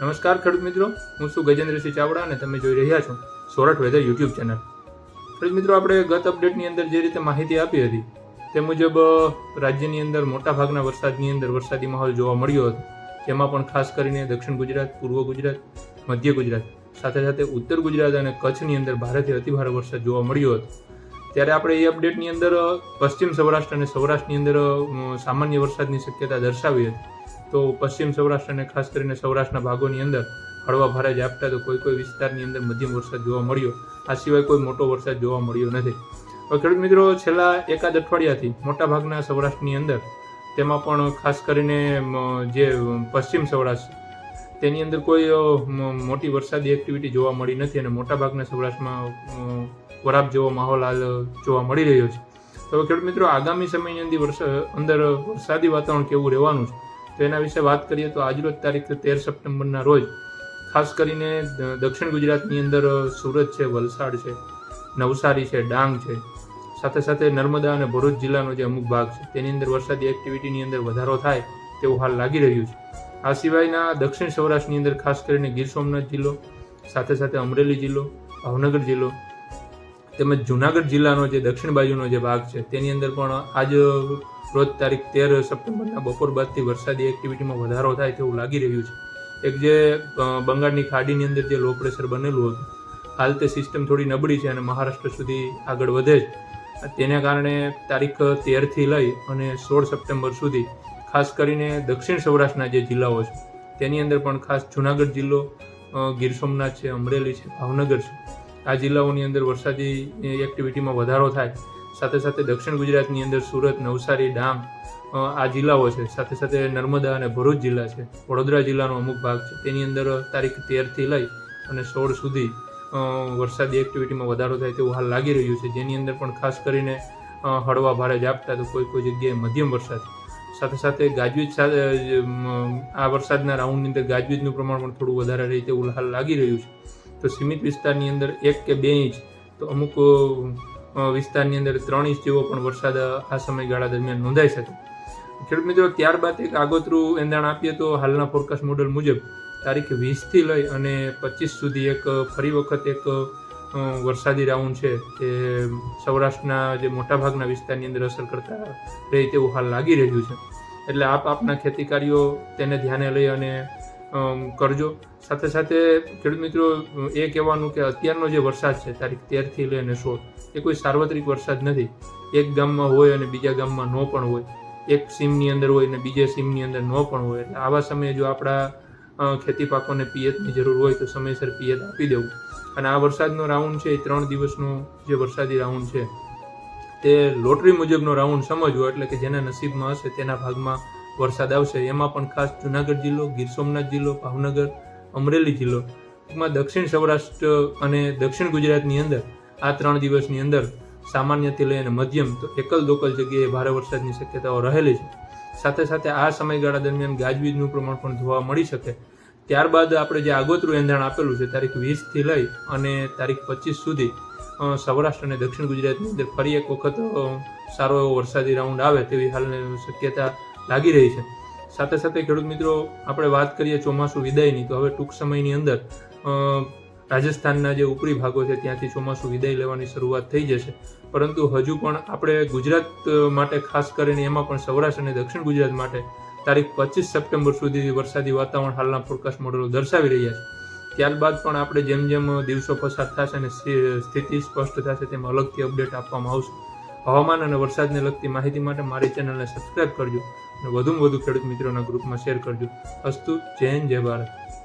નમસ્કાર ખેડૂત મિત્રો, હું છું ગજેન્દ્રસિંહ ચાવડા અને તમે જોઈ રહ્યા છો સોરઠ વેધર યુટ્યુબ ચેનલ. ખેડૂત મિત્રો, આપણે ગત અપડેટની અંદર જે રીતે માહિતી આપી હતી, તે મુજબ રાજ્યની અંદર મોટાભાગના વરસાદની અંદર વરસાદી માહોલ જોવા મળ્યો હતો. જેમાં પણ ખાસ કરીને દક્ષિણ ગુજરાત, પૂર્વ ગુજરાત, મધ્ય ગુજરાત, સાથે સાથે ઉત્તર ગુજરાત અને કચ્છની અંદર ભારેથી અતિભારે વરસાદ જોવા મળ્યો હતો. ત્યારે આપણે એ અપડેટની અંદર પશ્ચિમ સૌરાષ્ટ્ર અને સૌરાષ્ટ્રની અંદર સામાન્ય વરસાદની શક્યતા દર્શાવી હતી. તો પશ્ચિમ સૌરાષ્ટ્ર અને ખાસ કરીને સૌરાષ્ટ્રના ભાગોની અંદર હળવા ભારે ઝાપટા તો કોઈ કોઈ વિસ્તારની અંદર મધ્યમ વરસાદ જોવા મળ્યો. આ સિવાય કોઈ મોટો વરસાદ જોવા મળ્યો નથી. હવે ખેડૂત મિત્રો, છેલ્લા એકાદ અઠવાડિયાથી મોટાભાગના સૌરાષ્ટ્રની અંદર તેમાં પણ ખાસ કરીને જે પશ્ચિમ સૌરાષ્ટ્ર, તેની અંદર કોઈ મોટી વરસાદી એક્ટિવિટી જોવા મળી નથી અને મોટાભાગના સૌરાષ્ટ્રમાં વરાપ જેવો માહોલ હાલ જોવા મળી રહ્યો છે. તો ખેડૂત મિત્રો, આગામી સમયની અંદર વરસા- અંદર વરસાદી વાતાવરણ કેવું રહેવાનું છે? તો એના વિશે વાત કરીએ તો આજરોજ તારીખ તેર સપ્ટેમ્બરના રોજ. ખાસ કરીને દક્ષિણ ગુજરાતની અંદર સુરત છે, વલસાડ છે, નવસારી છે, ડાંગ છે. સાથે સાથે નર્મદા અને ભરૂચ જિલ્લાનો જે અમુક ભાગ છે, તેની અંદર વરસાદી એક્ટિવિટીની અંદર વધારો થાય તેવું હાલ લાગી રહ્યું છે. આ સિવાયના દક્ષિણ સૌરાષ્ટ્રની અંદર ખાસ કરીને ગીર સોમનાથ જિલ્લો, સાથે સાથે અમરેલી જિલ્લો, ભાવનગર જિલ્લો, તેમજ જુનાગઢ જિલ્લાનો જે દક્ષિણ બાજુનો જે ભાગ છે, તેની અંદર પણ આજ રોજ તારીખ તેર સપ્ટેમ્બરના બપોર બાદથી વરસાદી એક્ટિવિટીમાં વધારો થાય તેવું લાગી રહ્યું છે. એક જે બંગાળની ખાડીની અંદર જે લો પ્રેશર બનેલું હતું, હાલ તે સિસ્ટમ થોડી નબળી છે અને મહારાષ્ટ્ર સુધી આગળ વધે છે. તેના કારણે તારીખ તેરથી લઈ અને સોળ સપ્ટેમ્બર સુધી ખાસ કરીને દક્ષિણ સૌરાષ્ટ્રના જે જિલ્લાઓ છે, તેની અંદર પણ ખાસ જુનાગઢ જિલ્લો ગીર સોમનાથ છે, અમરેલી છે, ભાવનગર છે. આ જિલ્લાઓની અંદર વરસાદી એક્ટિવિટીમાં વધારો થાય. સાથે સાથે દક્ષિણ ગુજરાતની અંદર સુરત, નવસારી, ડાંગ આ જિલ્લાઓ છે. સાથે સાથે નર્મદા અને ભરૂચ જિલ્લા છે. વડોદરા જિલ્લાનો અમુક ભાગ છે. તેની અંદર તારીખ તેરથી લઈ અને સોળ સુધી વરસાદી એક્ટિવિટીમાં વધારો થાય તેવું હાલ લાગી રહ્યું છે. જેની અંદર પણ ખાસ કરીને હળવા ભારે ઝાપટા તો કોઈ કોઈ જગ્યાએ મધ્યમ વરસાદ સાથે સાથે ગાજવીજ સાથે આ વરસાદના રાઉન્ડની અંદર ગાજવીજનું પ્રમાણ પણ થોડું વધારે રહે તેવું હાલ લાગી રહ્યું છે. તો સીમિત વિસ્તારની અંદર એક કે બે ઇંચ, તો અમુક વિસ્તારની અંદર ત્રણ ઇંચ જેવો પણ વરસાદ આ સમયગાળા દરમિયાન નોંધાઈ શકે ખેડૂત મિત્રો, ત્યારબાદ એક આગોતરું એંધાણ આપીએ તો હાલના ફોરકાસ્ટ મોડલ મુજબ તારીખ વીસથી લઈ અને પચીસ સુધી એક ફરી વખત એક વરસાદી રાઉન્ડ છે તે સૌરાષ્ટ્રના જે મોટાભાગના વિસ્તારની અંદર અસર કરતા રહે તેવું હાલ લાગી રહ્યું છે. એટલે આપ આપના ખેતીકારીઓ તેને ધ્યાને લઈ અને કરજો. સાથે સાથે ખેડૂત મિત્રો એ કહેવાનું કે અત્યારનો જે વરસાદ છે, તારીખ તેરથી લઈને સોળ, એ કોઈ સાર્વત્રિક વરસાદ નથી. એક ગામમાં હોય અને બીજા ગામમાં ન પણ હોય. એક સીમની અંદર હોય અને બીજા સીમની અંદર ન પણ હોય. એટલે આવા સમયે જો આપણા ખેતી પાકોને પિયતની જરૂર હોય તો સમયસર પિયત આપી દેવું. અને આ વરસાદનો રાઉન્ડ છે, એ ત્રણ દિવસનો જે વરસાદી રાઉન્ડ છે, તે લોટરી મુજબનો રાઉન્ડ સમજવો, એટલે કે જેના નસીબમાં હશે તેના ભાગમાં વરસાદ આવશે, એમાં પણ ખાસ જુનાગઢ જિલ્લો, ગીર સોમનાથ જિલ્લો, ભાવનગર, અમરેલી જિલ્લો ટૂંકમાં દક્ષિણ સૌરાષ્ટ્ર અને દક્ષિણ ગુજરાતની અંદર આ ત્રણ દિવસની અંદર સામાન્યથી લઈ અને મધ્યમ તો એકલ દોકલ જગ્યાએ ભારે વરસાદની શક્યતાઓ રહેલી છે. સાથે સાથે આ સમયગાળા દરમિયાન ગાજવીજનું પ્રમાણ પણ જોવા મળી શકે. ત્યારબાદ આપણે જે આગોતરું એંધાણ આપેલું છે, તારીખ વીસથી લઈ અને તારીખ પચીસ સુધી સૌરાષ્ટ્ર અને દક્ષિણ ગુજરાતની અંદર ફરી એક વખત સારો એવો વરસાદી રાઉન્ડ આવે તેવી હાલની શક્યતા લાગી રહી છે. સાથે સાથે ખેડૂત મિત્રો, આપણે વાત કરીએ ચોમાસું વિદાયની, તો હવે ટૂંક સમયની અંદર રાજસ્થાનના જે ઉપરી ભાગો છે, ત્યાંથી ચોમાસું વિદાય લેવાની શરૂઆત થઈ જશે. પરંતુ હજુ પણ આપણે ગુજરાત માટે, ખાસ કરીને એમાં પણ સૌરાષ્ટ્ર અને દક્ષિણ ગુજરાત માટે, તારીખ પચીસ સપ્ટેમ્બર સુધી વરસાદી વાતાવરણ હાલના ફોરકાસ્ટ મોડેલો દર્શાવી રહ્યા છે. ત્યારબાદ પણ આપણે જેમ જેમ દિવસો પસાર થશે અને સ્થિ- સ્થિતિ સ્પષ્ટ થશે, તેમ અલગથી અપડેટ આપવામાં આવશે. હવામાન અને વરસાદને લગતી માહિતી માટે મારી ચેનલને સબસ્ક્રાઇબ કરજો અને વધુમાં વધુ ખેડૂત મિત્રોના ગ્રુપમાં શેર કરજો. અસ્તુ હિન્દ, જય ભારત.